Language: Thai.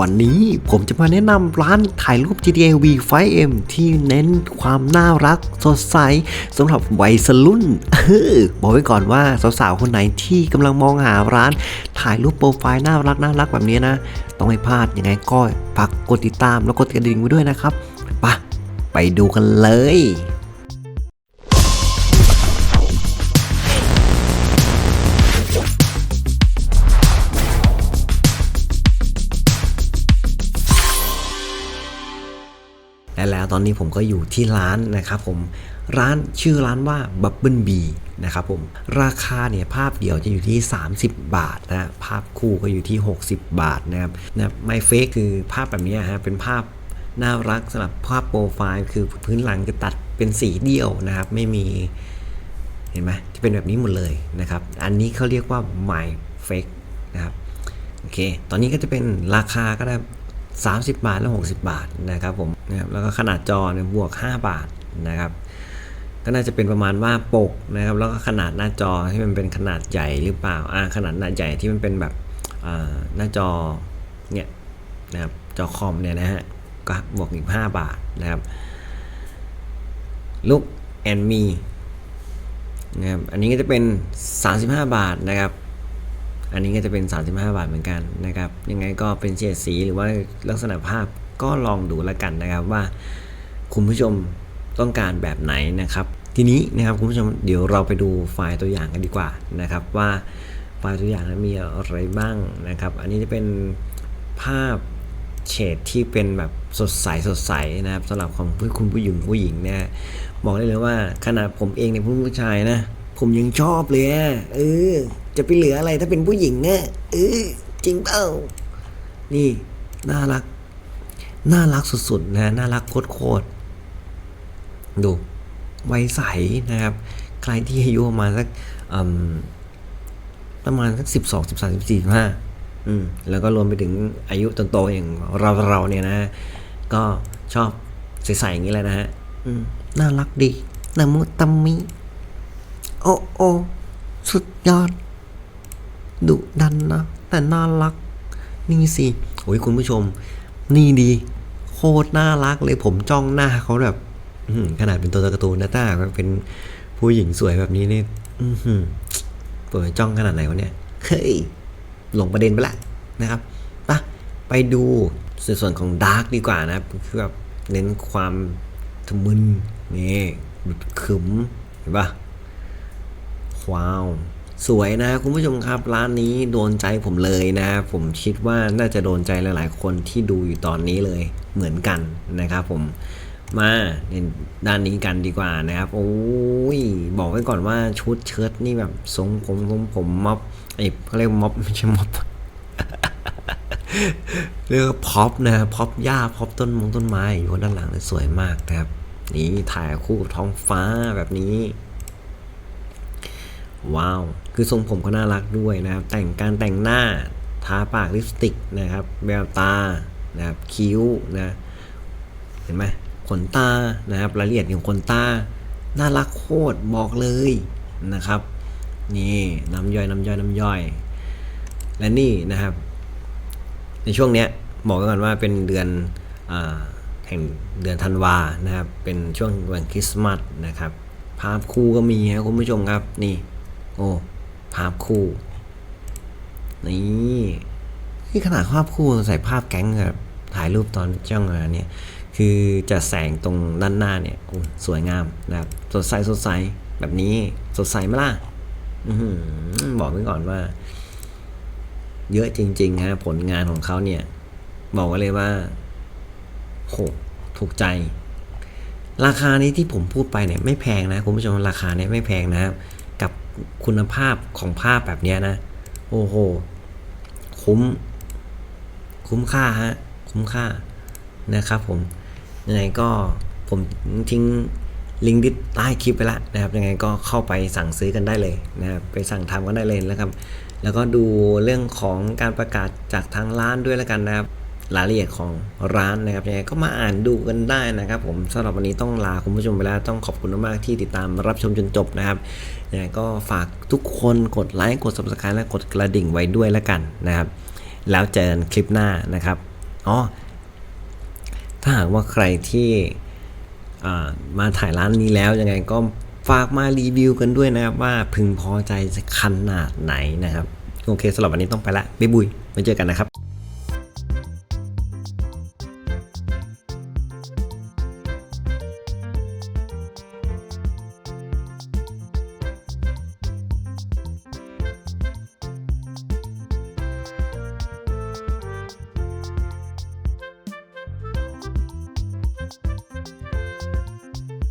วันนี้ผมจะมาแนะนำร้านถ่ายรูป GTA V 5M ที่เน้นความน่ารักสดใสสำหรับวัยสรุ่นบอกไว้ก่อนว่าสาวๆ คนไหนที่กำลังมองหาร้านถ่ายรูปโปรไฟล์น่ารักน่ารักแบบนี้นะ ต้องไม่พลาดยังไงก็ฝากกดติดตามแล้วกดกระดิ่งไว้ด้วยนะครับ ไปไปดูกันเลย และแล้วตอนนี้ผมก็อยู่ที่ร้านนะครับผมร้านชื่อร้านว่า Bubble Bee นะครับผมราคาเนี่ยภาพเดียวจะอยู่ที่ 30 บาทนะภาพคู่ก็อยู่ที่ 60 บาทนะครับนะไม่เฟกคือภาพแบบนี้ฮะเป็นภาพน่ารักสำหรับภาพโปรไฟล์คือพื้นหลังจะตัดเป็นสีเดียวนะครับ ไม่มีเห็นไหมจะเป็นแบบนี้หมดเลยนะครับ อันนี้เขาเรียกว่า My Fake นะครับโอเค ตอนนี้ก็จะเป็นราคาก็ได้ 30 บาทและ60 บาทนะครับผมนะครับแล้วก็ขนาดจอเนี่ยบวก 5 บาทนะครับก็น่าจะเป็นประมาณว่าปกนะครับ แล้วก็ขนาดหน้าจอที่มันเป็นขนาดใหญ่หรือเปล่าอ่าขนาดหน้าใหญ่ที่มันเป็นแบบหน้าจอเนี่ยนะครับจอคอมเนี่ยนะฮะก็บวกอีก 5 บาทนะครับ Look and me นะครับอันนี้ก็จะเป็น 35 บาทนะครับ อันนี้ก็จะเป็น 35 บาทเหมือนกันนะครับ ยังไงก็เป็นเฉดสีหรือว่าลักษณะภาพก็ลองดูแล้วกันนะครับว่า คุณผู้ชมต้องการแบบไหนนะครับ ทีนี้นะครับคุณผู้ชมเดี๋ยวเราไปดูไฟล์ตัวอย่างกันดีกว่านะครับว่าไฟล์ตัวอย่างนั้นมีอะไรบ้างนะครับ อันนี้จะเป็นภาพเฉดที่เป็นแบบสดใสสดใสนะครับสำหรับของคุณผู้หญิงผู้หญิงเนี่ยบอกได้เลยว่าขนาดผมเองเนี่ยผู้ชายนะ ผมยังชอบเลยเออ จะไปเหลืออะไรถ้าเป็นผู้หญิงอะเออจริงเปล่านี่ น่ารัก น่ารักสุดๆนะน่ารักโคตรๆดูไวใสนะครับ ใครที่อายุประมาณสักประมาณสักสิบสองสิบสามสิบสี่สิบห้าอืมแล้วก็รวมไปถึงอายุโตๆอย่างเราเราเนี่ยนะ ก็ชอบใสๆอย่างนี้แหละนะฮะอืมน่ารักดีนามุตามิ โอโอ สุดยอด ดุดันนะ แต่น่ารัก นี่สิโอ้ยคุณผู้ชม นี่ดี โคตรน่ารักเลยผมจ้องหน้าเขาแบบขนาดเป็นตัวการ์ตูนนะต้าเป็นผู้หญิงสวยแบบนี้นี่อือหือเปิดจ้องขนาดไหนวะเนี่ยเฮ้ยหลงประเด็นไปละนะครับปะไปดูส่วนของดาร์กดีกว่านะคือแบบเน้นความทะมึนนี่ขึมเห็นปะว้าว สวยนะคุณผู้ชมครับร้านนี้โดนใจผมเลยนะ ผมคิดว่าน่าจะโดนใจหลาย ๆ คนที่ดูอยู่ตอนนี้เลยเหมือนกันนะครับผมมาในด้านนี้กันดีกว่านะครับ โอ้ยบอกไว้ก่อนว่าชุดเชิ้ตนี่แบบทรงผมทรงผมม็อบไอ้เขาเรียกม็อบไม่ใช่ม็อบเรียกพ็อปนะพ็อปหญ้าพ็อปต้นมงต้นไม้อยู่ด้านหลังเลยสวยมากนะครับนี่ถ่ายคู่กับท้องฟ้าแบบนี้ ว้าว คือทรงผมก็น่ารักด้วยนะครับ แต่งการแต่งหน้า ทาปากลิปสติกนะครับแววตา นะครับ คิ้วนะ เห็นไหมขนตา นะครับ รายละเอียดของขนตา น่ารักโคตร บอกเลยนะครับ นี่น้ำย่อยน้ำย่อยน้ำย่อย และนี่นะครับ ในช่วงเนี้ยบอกก่อนว่าเป็นเดือนอแห่งเดือนธันวานะครับ เป็นช่วงวันคริสต์มาสนะครับ ภาพคู่ก็มีครับคุณผู้ชมครับนี่ โอ้ภาพคู่นี่ที่ขนาดภาพคู่ใส่ภาพแก๊งแบบถ่ายรูปตอนจ้องงานเนี่ยคือจะแสงตรงด้านหน้าเนี่ยโอ้สวยงามนะครับสดใสสดใสแบบนี้สดใสไหมล่ะบอกไว้ก่อนว่า เยอะจริงๆฮะผลงานของเขาเนี่ย บอกไว้เลยว่าโหถูกใจ ราคานี้ที่ผมพูดไปเนี่ยไม่แพงนะคุณผู้ชมราคาเนี่ยไม่แพงนะครับ คุณภาพของภาพแบบนี้นะ โอ้โห คุ้ม คุ้มค่าฮะ คุ้มค่านะครับผม ยังไงก็ผมทิ้งลิงก์ดิสใต้คลิปไปแล้วนะครับ ยังไงก็เข้าไปสั่งซื้อกันได้เลยนะครับ ไปสั่งทำกันได้เลยนะครับ แล้วก็ดูเรื่องของการประกาศจากทางร้านด้วยแล้วกันนะครับ รายละเอียดของร้านนะครับยังไงก็มาอ่านดูกันได้นะครับ ผมสำหรับวันนี้ต้องลาคุณผู้ชมไปแล้วต้องขอบคุณมากๆที่ติดตามรับชมจนจบนะครับยังไงก็ฝากทุกคนกดไลค์กด subscribe และกดกระดิ่งไว้ด้วยแล้วกันนะครับ แล้วเจอกันคลิปหน้านะครับอ๋อถ้าหากว่าใครที่มาถ่ายร้านนี้แล้วยังไงก็ฝากมารีวิวกันด้วยนะครับ ว่าพึงพอใจขนาดไหนนะครับ โอเคสำหรับวันนี้ต้องไปละบ๊ายบุยไว้เจอกันนะครับ